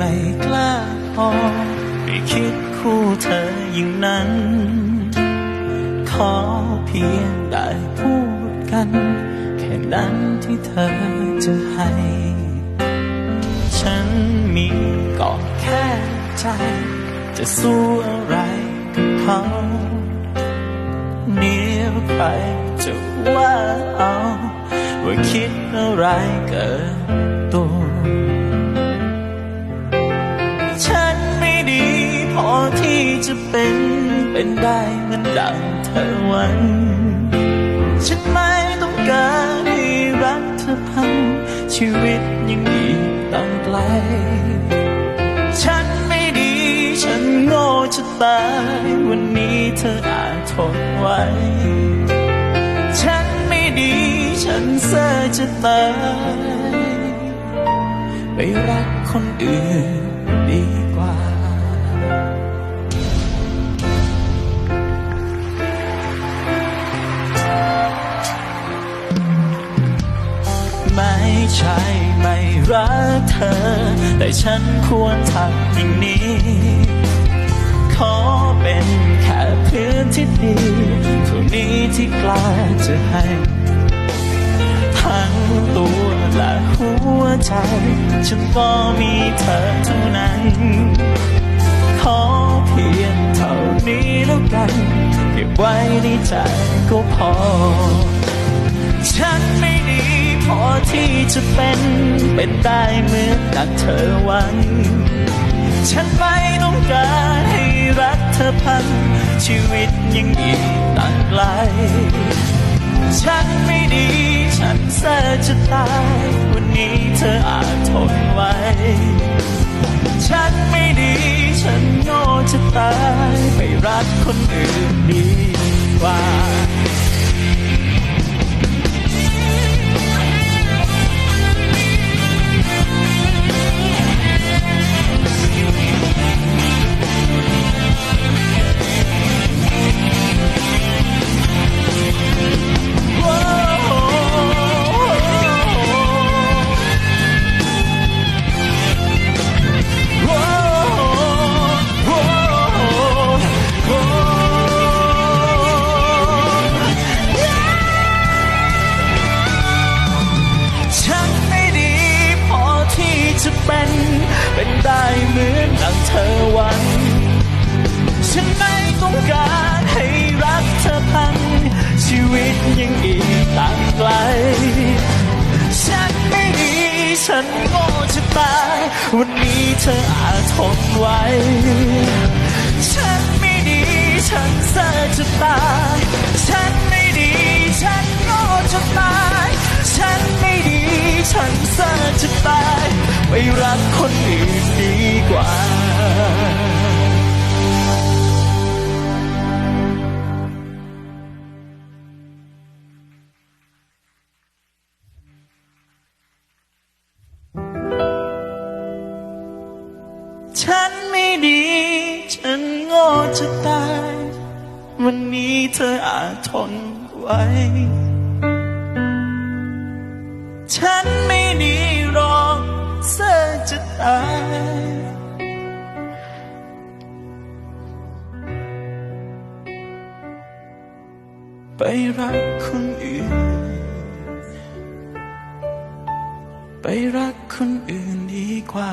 ไม่กล้าพอไปคิดคู่เธออย่างนั้น ขอเพียงได้พูดกัน แค่นั้นที่เธอจะให้ ฉันมีก็แค่ใจ จะสู้อะไรกับเขาเนียใครจะว่าเอา ว่าคิดอะไรเกิน จะเป็นเป็นได้เหมือนดังเธอหวันฉันไม่ต้องการให้รักเธอพัง ชีวิตยังอีตั้งไกล ฉันไม่ดี ฉันโง่จะตาย วันนี้เธออาจทนไว้ ฉันไม่ดี ฉันเซ่อจะตาย ไปรักคนอื่นดีกว่า ไม่ใช่ไม่รักเธอ แต่ฉันควรทำอย่างนี้ ขอเป็นแค่เพื่อนที่ดีเท่านี้ที่กล้าจะให้ ทั้งตัวและหัวใจ ฉันก็มีเธอเท่านั้น ขอเพียงเท่านี้แล้วกันเก็บไว้ในใจก็พอ ฉันไม่ดี จะเป็น เป็นได้เหมือนดังเธอหวัง ฉันไม่ต้องการให้รักเธอพัน ชีวิตยังอีกต่างไกล ฉันไม่ดี ฉันเสียจะตาย วันนี้เธออาจทนไว้ ฉันไม่ดี ฉันโง่จะตาย ไปรักคนอื่น เป็นได้เหมือนดังเธอหวันฉันไม่ต้องการให้รักเธอพัง ชีวิตยังอีกต่างไกล ฉันไม่ดีฉันโง่จะตาย วันนี้เธออาจทนไว้ ฉันไม่ดีฉันเสียจะตาย ฉันไม่ดีฉันโง่จะตาย ฉันไม่ดีฉันเสียจะตาย ไปรักคนอื่น ฉันไม่ดี ฉันโง่จะตาย วันนี้เธออาจทนไว้ ฉันไม่ดีหรอกเสียจะตายไปรักคนอื่น ไปรักคนอื่นดีกว่า